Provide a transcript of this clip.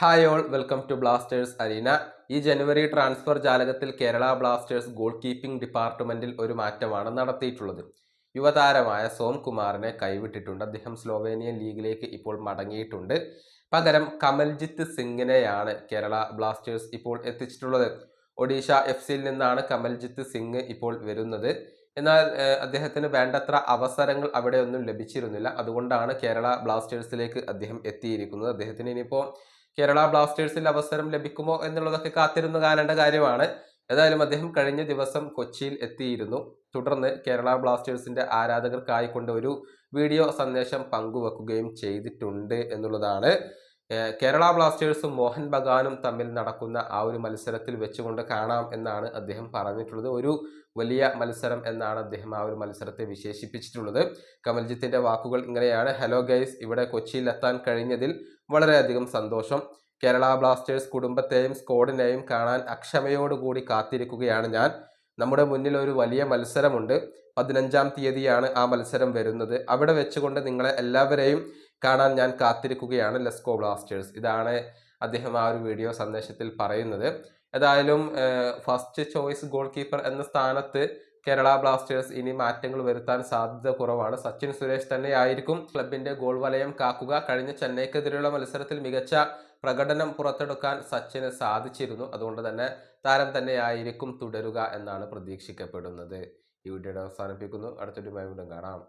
Hi all welcome to Blasters arena ഈ ജനുവരി transfer ജാലകത്തിൽ Kerala Blasters goal keeping ഡിപ്പാർട്ട്മെന്റിൽ ഒരു മാറ്റമാണ് നടത്തിയിട്ടുള്ളത്. യുവതാരമായ സോംകുമാറിനെ കൈവിട്ടിട്ടുണ്ട്. അദ്ദേഹം സ്ലോവേനിയൻ ലീഗിലേക്ക് ഇപ്പോൾ മടങ്ങിയിട്ടുണ്ട്. പകരം കമൽജിത്ത് സിംഗിനെയാണ് കേരള ബ്ലാസ്റ്റേഴ്സ് ഇപ്പോൾ എത്തിച്ചിട്ടുള്ളത്. ഒഡീഷ എഫ് സിയിൽ നിന്നാണ് കമൽജിത്ത് സിംഗ് ഇപ്പോൾ വരുന്നത്. എന്നാൽ അദ്ദേഹത്തിന് വേണ്ടത്ര അവസരങ്ങൾ അവിടെ ഒന്നും ലഭിച്ചിരുന്നില്ല. അതുകൊണ്ടാണ് കേരള ബ്ലാസ്റ്റേഴ്സിലേക്ക് അദ്ദേഹം എത്തിയിരിക്കുന്നത്. അദ്ദേഹത്തിന് ഇനിയിപ്പോൾ കേരള ബ്ലാസ്റ്റേഴ്സിൽ അവസരം ലഭിക്കുമോ എന്നുള്ളതൊക്കെ കാത്തിരുന്ന് കാണേണ്ട കാര്യമാണ്. ഏതായാലും അദ്ദേഹം കഴിഞ്ഞ ദിവസം കൊച്ചിയിൽ എത്തിയിരുന്നു. തുടർന്ന് കേരള ബ്ലാസ്റ്റേഴ്സിന്റെ ആരാധകർക്കായിക്കൊണ്ട് ഒരു വീഡിയോ സന്ദേശം പങ്കുവെക്കുകയും ചെയ്തിട്ടുണ്ട് എന്നുള്ളതാണ് കേരള ബ്ലാസ്റ്റേഴ്സും മോഹൻ ബഗാനും തമ്മിൽ നടക്കുന്ന ആ ഒരു മത്സരത്തിൽ വെച്ചുകൊണ്ട് കാണാം എന്നാണ് അദ്ദേഹം പറഞ്ഞിട്ടുള്ളത്. ഒരു വലിയ മത്സരം എന്നാണ് അദ്ദേഹം ആ ഒരു മത്സരത്തെ വിശേഷിപ്പിച്ചിട്ടുള്ളത്. കമൽജിത്തിന്റെ വാക്കുകൾ ഇങ്ങനെയാണ്. ഹലോ ഗൈസ് ഇവിടെ കൊച്ചിയിൽ എത്താൻ കഴിഞ്ഞതിൽ വളരെയധികം സന്തോഷം. കേരള ബ്ലാസ്റ്റേഴ്സ് കുടുംബത്തെയും സ്ക്വാഡിനെയും കാണാൻ അക്ഷമയോടുകൂടി കാത്തിരിക്കുകയാണ് ഞാൻ. നമ്മുടെ മുന്നിൽ ഒരു വലിയ മത്സരമുണ്ട്. പതിനഞ്ചാം തീയതിയാണ് ആ മത്സരം വരുന്നത്. അവിടെ വെച്ചുകൊണ്ട് നിങ്ങളെ എല്ലാവരെയും കാണാൻ ഞാൻ കാത്തിരിക്കുകയാണ് ലെസ്കോ ബ്ലാസ്റ്റേഴ്സ്. ഇതാണ് അദ്ദേഹം ആ ഒരു വീഡിയോ സന്ദേശത്തിൽ പറയുന്നത്. ഏതായാലും ഫസ്റ്റ് ചോയ്സ് ഗോൾ കീപ്പർ എന്ന സ്ഥാനത്ത് കേരള ബ്ലാസ്റ്റേഴ്സ് ഇനി മാറ്റങ്ങൾ വരുത്താൻ സാധ്യത കുറവാണ്. സച്ചിൻ സുരേഷ് തന്നെ ആയിരിക്കും ക്ലബിന്റെ ഗോൾ വലയം കാക്കുക. കഴിഞ്ഞ ചെന്നൈക്കെതിരെയുള്ള മത്സരത്തിൽ മികച്ച പ്രകടനം പുറത്തെടുക്കാൻ സച്ചിന് സാധിച്ചിരുന്നു. അതുകൊണ്ട് തന്നെ താരം തന്നെയായിരിക്കും തുടരുക എന്നാണ് പ്രതീക്ഷിക്കപ്പെടുന്നത്. ഈ വീഡിയോയുടെ അവസാനിപ്പിക്കുന്നു. അടുത്തൊരു വീണ്ടും കാണാം.